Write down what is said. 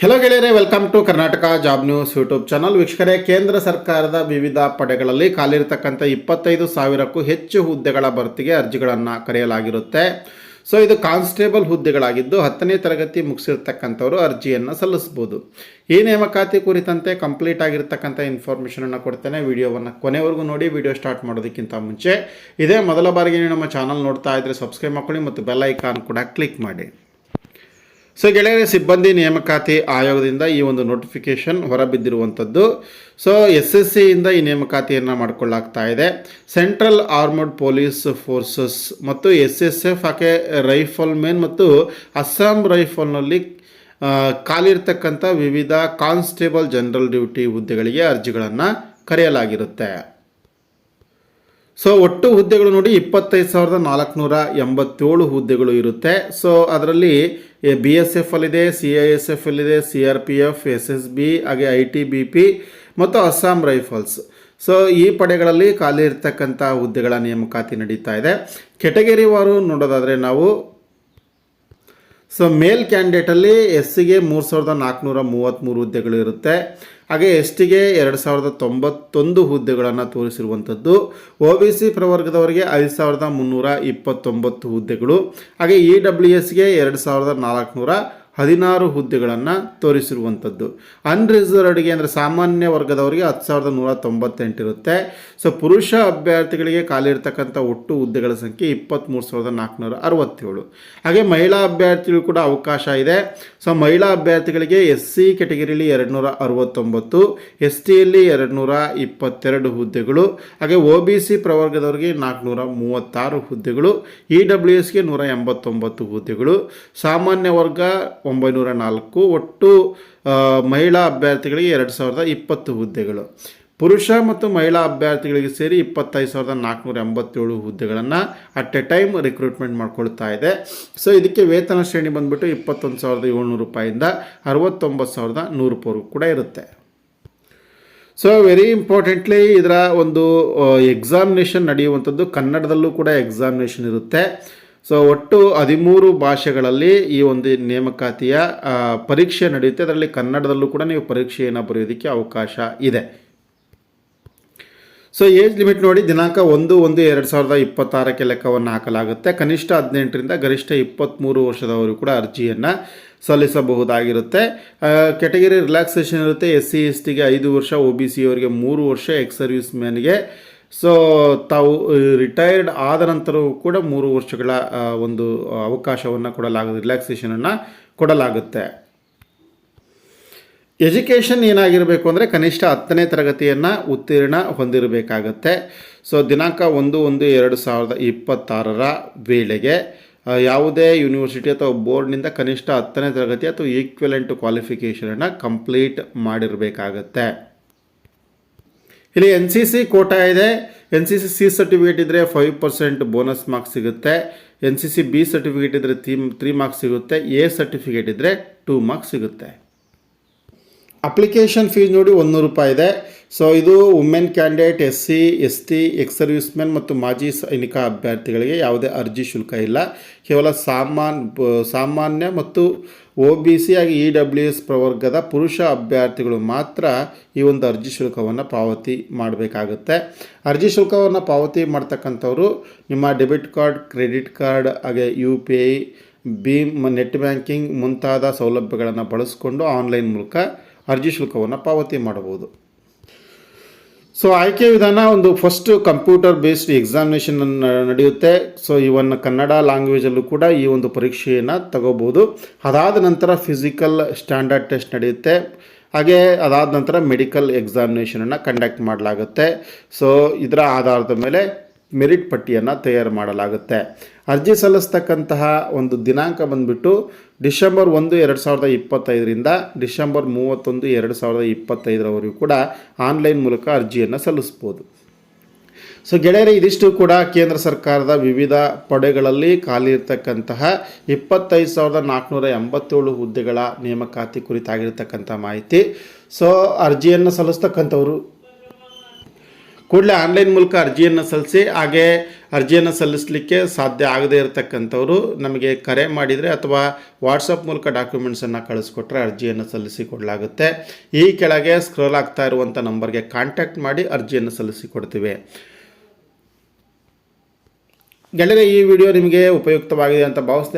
Hello ಗೆಳೆಯರೆ welcome to Karnataka job news YouTube channel ವೀಕ್ಷಕರೇ, ಕೇಂದ್ರ ಸರ್ಕಾರದ ವಿವಿಧ ಪಡೆಗಳಲ್ಲಿ ಖಾಲಿರ್ತಕ್ಕಂಥ ಇಪ್ಪತ್ತೈದು ಸಾವಿರಕ್ಕೂ ಹೆಚ್ಚು ಹುದ್ದೆಗಳ ಭರ್ತಿಗೆ ಅರ್ಜಿಗಳನ್ನು ಕರೆಯಲಾಗಿರುತ್ತೆ. ಸೊ ಇದು ಕಾನ್ಸ್ಟೇಬಲ್ ಹುದ್ದೆಗಳಾಗಿದ್ದು ಹತ್ತನೇ ತರಗತಿ ಮುಗಿಸಿರ್ತಕ್ಕಂಥವರು ಅರ್ಜಿಯನ್ನು ಸಲ್ಲಿಸ್ಬೋದು. ಈ ನೇಮಕಾತಿ ಕುರಿತಂತೆ ಕಂಪ್ಲೀಟ್ ಆಗಿರ್ತಕ್ಕಂಥ ಇನ್ಫಾರ್ಮೇಷನನ್ನು ಕೊಡ್ತೇನೆ. ವಿಡಿಯೋವನ್ನು ಕೊನೆವರೆಗೂ ನೋಡಿ, ವಿಡಿಯೋ ಸ್ಟಾರ್ಟ್ ಮಾಡೋದಕ್ಕಿಂತ ಮುಂಚೆ. ಇದೇ ಮೊದಲ ಬಾರಿಗೆ ನಮ್ಮ ಚಾನಲ್ ನೋಡ್ತಾ ಇದ್ದರೆ ಸಬ್ಸ್ಕ್ರೈಬ್ ಮಾಡ್ಕೊಳ್ಳಿ ಮತ್ತು ಬೆಲ್ ಐಕಾನ್ ಕೂಡ ಕ್ಲಿಕ್ ಮಾಡಿ. ಸೊ ಗೆಳೆಯರೆ, ಸಿಬ್ಬಂದಿ ನೇಮಕಾತಿ ಆಯೋಗದಿಂದ ಈ ಒಂದು ನೋಟಿಫಿಕೇಶನ್ ಹೊರಬಿದ್ದಿರುವಂಥದ್ದು. ಸೊ ಎಸ್ ಎಸ್ ಸಿಯಿಂದ ಈ ನೇಮಕಾತಿಯನ್ನು ಮಾಡಿಕೊಳ್ಳಾಗ್ತಾ ಇದೆ. ಸೆಂಟ್ರಲ್ ಆರ್ಮಡ್ ಪೊಲೀಸ್ ಫೋರ್ಸಸ್ ಮತ್ತು ಎಸ್ ಎಸ್ ಎಫ್ ಹಾಗೆ ರೈಫಲ್ ಮೆನ್ ಮತ್ತು ಅಸ್ಸಾಂ ರೈಫಲ್ನಲ್ಲಿ ಖಾಲಿರ್ತಕ್ಕಂಥ ವಿವಿಧ ಕಾನ್ಸ್ಟೇಬಲ್ ಜನರಲ್ ಡ್ಯೂಟಿ ಹುದ್ದೆಗಳಿಗೆ ಅರ್ಜಿಗಳನ್ನು ಕರೆಯಲಾಗಿರುತ್ತೆ. ಸೊ ಒಟ್ಟು ಹುದ್ದೆಗಳು ನೋಡಿ ಇಪ್ಪತ್ತೈದು ಸಾವಿರದ ನಾಲ್ಕುನೂರ ಎಂಬತ್ತೇಳು ಹುದ್ದೆಗಳು ಇರುತ್ತೆ. ಸೊ ಅದರಲ್ಲಿ ಬಿ ಎಸ್ ಎಫ್ ಅಲ್ಲಿದೆ, ಸಿ ಐ ಎಸ್ ಎಫ್ ಅಲ್ಲಿದೆ, C R P F, S S B, ಹಾಗೆ ಐ ಟಿ, ಬಿ ಪಿ ಮತ್ತು ಅಸ್ಸಾಂ ರೈಫಲ್ಸ್. ಸೊ ಈ ಪಡೆಗಳಲ್ಲಿ ಖಾಲಿ ಇರ್ತಕ್ಕಂಥ ಹುದ್ದೆಗಳ ನೇಮಕಾತಿ ನಡೀತಾ ಇದೆ. ಕೆಟಗರಿವಾರು ನೋಡೋದಾದರೆ ನಾವು ಸೊ ಮೇಲ್ ಕ್ಯಾಂಡಿಡೇಟಲ್ಲಿ ಎಸ್ ಸಿಗೆ ಮೂರು ಸಾವಿರದ ನಾಲ್ಕುನೂರ ಮೂವತ್ತ್ಮೂರು ಹುದ್ದೆಗಳು ಇರುತ್ತೆ. ಹಾಗೆ ಎಸ್ ಟಿಗೆ ಎರಡು ಸಾವಿರದ ತೊಂಬತ್ತೊಂದು ಹುದ್ದೆಗಳನ್ನು ತೋರಿಸಿರುವಂಥದ್ದು. ಒ ಬಿ ಸಿ ಪ್ರವರ್ಗದವರಿಗೆ ಐದು ಸಾವಿರದ ಮುನ್ನೂರ ಇಪ್ಪತ್ತೊಂಬತ್ತು ಹುದ್ದೆಗಳು. ಹಾಗೆ ಇ ಡಬ್ಲ್ಯೂ ಎಸ್ಗೆ ಎರಡು ಸಾವಿರದ ನಾಲ್ಕುನೂರ ಹದಿನಾರು ಹುದ್ದೆಗಳನ್ನು ತೋರಿಸಿರುವಂಥದ್ದು. ಅನ್ರಿಸರ್ವ್ಡ್ಗೆ ಅಂದರೆ ಸಾಮಾನ್ಯ ವರ್ಗದವರಿಗೆ ಹತ್ತು ಸಾವಿರದ ನೂರ ತೊಂಬತ್ತೆಂಟು ಇರುತ್ತೆ. ಸೊ ಪುರುಷ ಅಭ್ಯರ್ಥಿಗಳಿಗೆ ಖಾಲಿ ಇರ್ತಕ್ಕಂಥ ಒಟ್ಟು ಹುದ್ದೆಗಳ ಸಂಖ್ಯೆ ಇಪ್ಪತ್ತ್ಮೂರು ಸಾವಿರದ ನಾಲ್ಕುನೂರ ಅರವತ್ತೇಳು. ಹಾಗೆ ಮಹಿಳಾ ಅಭ್ಯರ್ಥಿಗಳು ಕೂಡ ಅವಕಾಶ ಇದೆ. ಸೊ ಮಹಿಳಾ ಅಭ್ಯರ್ಥಿಗಳಿಗೆ ಎಸ್ ಸಿ ಕೆಟಗರಿಯಲ್ಲಿ ಎರಡು ನೂರ ಅರವತ್ತೊಂಬತ್ತು ಎಸ್ ಟಿಯಲ್ಲಿ ಎರಡು ನೂರ ಇಪ್ಪತ್ತೆರಡು ಹುದ್ದೆಗಳು, ಹಾಗೆ ಒ ಬಿ ಸಿ ಪ್ರವರ್ಗದವರಿಗೆ ನಾಲ್ಕುನೂರ ಮೂವತ್ತಾರು ಹುದ್ದೆಗಳು ಇ ಡಬ್ಲ್ಯೂ ಎಸ್ಗೆ ನೂರ ಎಂಬತ್ತೊಂಬತ್ತು ಹುದ್ದೆಗಳು. ಸಾಮಾನ್ಯ ವರ್ಗ ಒಂಬೈನೂರ ನಾಲ್ಕು ಒಟ್ಟು ಮಹಿಳಾ ಅಭ್ಯರ್ಥಿಗಳಿಗೆ ಎರಡು ಸಾವಿರದ ಇಪ್ಪತ್ತು ಹುದ್ದೆಗಳು. ಪುರುಷ ಮತ್ತು ಮಹಿಳಾ ಅಭ್ಯರ್ಥಿಗಳಿಗೆ ಸೇರಿ ಇಪ್ಪತ್ತೈದು ಸಾವಿರದ ನಾಲ್ಕುನೂರ ಎಂಬತ್ತೇಳು ಹುದ್ದೆಗಳನ್ನು ಅಟ್ ಎ ಟೈಮ್ ರಿಕ್ರೂಟ್ಮೆಂಟ್ ಮಾಡ್ಕೊಳ್ತಾ ಇದೆ. ಸೊ ಇದಕ್ಕೆ ವೇತನ ಶ್ರೇಣಿ ಬಂದುಬಿಟ್ಟು ಇಪ್ಪತ್ತೊಂದು ಸಾವಿರದ ಏಳ್ನೂರು ರೂಪಾಯಿಂದ ಅರವತ್ತೊಂಬತ್ತು ಸಾವಿರದ ನೂರು ರೂಪಾಯಿ ಕೂಡ ಇರುತ್ತೆ. ಸೊ ವೆರಿ ಇಂಪಾರ್ಟೆಂಟ್ಲಿ ಇದರ ಒಂದು ಎಕ್ಸಾಮಿನೇಷನ್ ನಡೆಯುವಂಥದ್ದು ಕನ್ನಡದಲ್ಲೂ ಕೂಡ ಎಕ್ಸಾಮಿನೇಷನ್ ಇರುತ್ತೆ. ಸೊ ಒಟ್ಟು ಹದಿಮೂರು ಭಾಷೆಗಳಲ್ಲಿ ಈ ಒಂದು ನೇಮಕಾತಿಯ ಪರೀಕ್ಷೆ ನಡೆಯುತ್ತೆ. ಅದರಲ್ಲಿ ಕನ್ನಡದಲ್ಲೂ ಕೂಡ ನೀವು ಪರೀಕ್ಷೆಯನ್ನು ಬರೆಯೋದಕ್ಕೆ ಅವಕಾಶ ಇದೆ. ಸೊ ಏಜ್ ಲಿಮಿಟ್ ನೋಡಿ, ದಿನಾಂಕ ಒಂದು ಒಂದು, ಎರಡು ಸಾವಿರದ ಇಪ್ಪತ್ತಾರಕ್ಕೆ ಲೆಕ್ಕವನ್ನು ಹಾಕಲಾಗುತ್ತೆ. ಕನಿಷ್ಠ ಹದಿನೆಂಟರಿಂದ ಗರಿಷ್ಠ ಇಪ್ಪತ್ತ್ಮೂರು ವರ್ಷದವರು ಕೂಡ ಅರ್ಜಿಯನ್ನು ಸಲ್ಲಿಸಬಹುದಾಗಿರುತ್ತೆ. ಕೆಟಗರಿ ರಿಲ್ಯಾಕ್ಸೇಷನ್ ಇರುತ್ತೆ. ಎಸ್ ಸಿ ಎಸ್ ಟಿಗೆ ಐದು ವರ್ಷ, ಒ ಬಿ ಸಿ ಅವರಿಗೆ ಮೂರು ವರ್ಷ, ಎಕ್ಸ್ ಸರ್ವಿಸ್ ಮ್ಯಾನ್ಗೆ ಸೊ ತಾವು ರಿಟೈರ್ಡ್ ಆದ ನಂತರವೂ ಕೂಡ ಮೂರು ವರ್ಷಗಳ ಒಂದು ಅವಕಾಶವನ್ನು ಕೊಡಲಾಗುತ್ತೆ ರಿಲ್ಯಾಕ್ಸೇಷನನ್ನು ಕೊಡಲಾಗುತ್ತೆ. ಎಜುಕೇಷನ್ ಏನಾಗಿರಬೇಕು ಅಂದರೆ ಕನಿಷ್ಠ ಹತ್ತನೇ ತರಗತಿಯನ್ನು ಉತ್ತೀರ್ಣ ಹೊಂದಿರಬೇಕಾಗತ್ತೆ. ಸೊ ದಿನಾಂಕ ಒಂದು ಒಂದು, ಎರಡು ಸಾವಿರದ ಇಪ್ಪತ್ತಾರರ ವೇಳೆಗೆ ಯಾವುದೇ ಯೂನಿವರ್ಸಿಟಿ ಅಥವಾ ಬೋರ್ಡ್ನಿಂದ ಕನಿಷ್ಠ ಹತ್ತನೇ ತರಗತಿ ಅಥವಾ ಈಕ್ವಲೆಂಟ್ ಕ್ವಾಲಿಫಿಕೇಷನನ್ನು ಕಂಪ್ಲೀಟ್ ಮಾಡಿರಬೇಕಾಗತ್ತೆ. ಇಲ್ಲಿ ಎನ್ ಸಿ ಸಿ ಕೋಟಾ ಇದೆ. N C C C certificate ಇದ್ದರೆ ಫೈವ್ ಪರ್ಸೆಂಟ್ ಬೋನಸ್ ಮಾರ್ಕ್ಸ್ ಸಿಗುತ್ತೆ. N C C B certificate ಇದ್ದರೆ ತ್ರೀ ತ್ರೀ ಮಾರ್ಕ್ಸ್ ಸಿಗುತ್ತೆ. ಎ ಸರ್ಟಿಫಿಕೇಟ್ ಇದ್ದರೆ ಟೂ ಮಾರ್ಕ್ಸ್ ಸಿಗುತ್ತೆ. ಅಪ್ಲಿಕೇಶನ್ ಫೀಸ್ ನೋಡಿ ಒಂದೂರು ರೂಪಾಯಿ ಇದೆ. ಸೊ ಇದು women candidate S C S T ex servicemen ಮತ್ತು ಮಾಜಿ ಸೈನಿಕ ಅಭ್ಯರ್ಥಿಗಳಿಗೆ ಯಾವುದೇ ಅರ್ಜಿ ಶುಲ್ಕ ಇಲ್ಲ. ಕೇವಲ ಸಾಮಾನ್, ಸಾಮಾನ್ಯ ಮತ್ತು ಒ ಬಿ ಸಿ ಆಗಿ ಇ ಡಬ್ಲ್ಯೂ ಎಸ್ ಪ್ರವರ್ಗದ ಪುರುಷ ಅಭ್ಯರ್ಥಿಗಳು ಮಾತ್ರ ಈ ಒಂದು ಅರ್ಜಿ ಶುಲ್ಕವನ್ನು ಪಾವತಿ ಮಾಡಬೇಕಾಗುತ್ತೆ. ಅರ್ಜಿ ಶುಲ್ಕವನ್ನು ಪಾವತಿ ಮಾಡ್ತಕ್ಕಂಥವ್ರು ನಿಮ್ಮ ಡೆಬಿಟ್ ಕಾರ್ಡ್, ಕ್ರೆಡಿಟ್ ಕಾರ್ಡ್, ಹಾಗೆ ಯು ಪಿ ಐ, ಭೀಮ್, ನೆಟ್ ಬ್ಯಾಂಕಿಂಗ್ ಮುಂತಾದ ಸೌಲಭ್ಯಗಳನ್ನು ಬಳಸಿಕೊಂಡು ಆನ್ಲೈನ್ ಮೂಲಕ ಅರ್ಜಿ ಶುಲ್ಕವನ್ನು ಪಾವತಿ ಮಾಡಬಹುದು. ಸೊ ಆಯ್ಕೆ ವಿಧಾನ ಒಂದು ಫಸ್ಟ್ ಕಂಪ್ಯೂಟರ್ ಬೇಸ್ಡ್ ಎಕ್ಸಾಮಿನೇಷನ್ ನಡೆಯುತ್ತೆ. ಸೊ ಇವನ್ನ ಕನ್ನಡ ಲ್ಯಾಂಗ್ವೇಜಲ್ಲೂ ಕೂಡ ಈ ಒಂದು ಪರೀಕ್ಷೆಯನ್ನು ತಗೋಬೋದು. ಅದಾದ ನಂತರ ಫಿಸಿಕಲ್ ಸ್ಟ್ಯಾಂಡರ್ಡ್ ಟೆಸ್ಟ್ ನಡೆಯುತ್ತೆ. ಹಾಗೆ ಅದಾದ ನಂತರ ಮೆಡಿಕಲ್ ಎಕ್ಸಾಮಿನೇಷನನ್ನು ಕಂಡಕ್ಟ್ ಮಾಡಲಾಗುತ್ತೆ. ಸೊ ಇದರ ಆಧಾರದ ಮೇಲೆ ಮೆರಿಟ್ ಪಟ್ಟಿಯನ್ನು ತಯಾರು ಮಾಡಲಾಗುತ್ತೆ. ಅರ್ಜಿ ಸಲ್ಲಿಸ್ತಕ್ಕಂತಹ ಒಂದು ದಿನಾಂಕ ಬಂದುಬಿಟ್ಟು ಡಿಸೆಂಬರ್ ಒಂದು, ಎರಡು ಸಾವಿರದ ಇಪ್ಪತ್ತೈದರಿಂದ ಡಿಸೆಂಬರ್ ಮೂವತ್ತೊಂದು, ಎರಡು ಸಾವಿರದ ಇಪ್ಪತ್ತೈದರವರೆಗೂ ಕೂಡ ಆನ್ಲೈನ್ ಮೂಲಕ ಅರ್ಜಿಯನ್ನು ಸಲ್ಲಿಸ್ಬೋದು. ಸೊ ಗೆಳೆಯರೆ, ಇದಿಷ್ಟು ಕೂಡ ಕೇಂದ್ರ ಸರ್ಕಾರದ ವಿವಿಧ ಪಡೆಗಳಲ್ಲಿ ಖಾಲಿ ಇರತಕ್ಕಂತಹ ಇಪ್ಪತ್ತೈದು ಸಾವಿರದ ನಾಲ್ಕುನೂರ ಎಂಬತ್ತೇಳು ಹುದ್ದೆಗಳ ನೇಮಕಾತಿ ಕುರಿತಾಗಿರ್ತಕ್ಕಂಥ ಮಾಹಿತಿ. ಸೊ ಅರ್ಜಿಯನ್ನು ಸಲ್ಲಿಸ್ತಕ್ಕಂಥವರು ಕೂಡಲೇ ಆನ್ಲೈನ್ ಮೂಲಕ ಅರ್ಜಿಯನ್ನು ಸಲ್ಲಿಸಿ, ಹಾಗೆ ಅರ್ಜಿಯನ್ನು ಸಲ್ಲಿಸಲಿಕ್ಕೆ ಸಾಧ್ಯ ಆಗದೇ ಇರತಕ್ಕಂಥವ್ರು ನಮಗೆ ಕರೆ ಮಾಡಿದರೆ ಅಥವಾ ವಾಟ್ಸಪ್ ಮೂಲಕ ಡಾಕ್ಯುಮೆಂಟ್ಸನ್ನು ಕಳಿಸ್ಕೊಟ್ರೆ ಅರ್ಜಿಯನ್ನು ಸಲ್ಲಿಸಿ ಕೊಡಲಾಗುತ್ತೆ. ಈ ಕೆಳಗೆ ಸ್ಕ್ರೋಲ್ ಆಗ್ತಾ ಇರುವಂಥ ನಂಬರ್ಗೆ ಕಾಂಟ್ಯಾಕ್ಟ್ ಮಾಡಿ ಅರ್ಜಿಯನ್ನು ಸಲ್ಲಿಸಿ ಕೊಡ್ತೀವಿ. ಗೆಳೆಯರೆ, ಈ ವಿಡಿಯೋ ನಿಮಗೆ ಉಪಯುಕ್ತವಾಗಿದೆ ಅಂತ ಭಾವಿಸ್ತೇನೆ.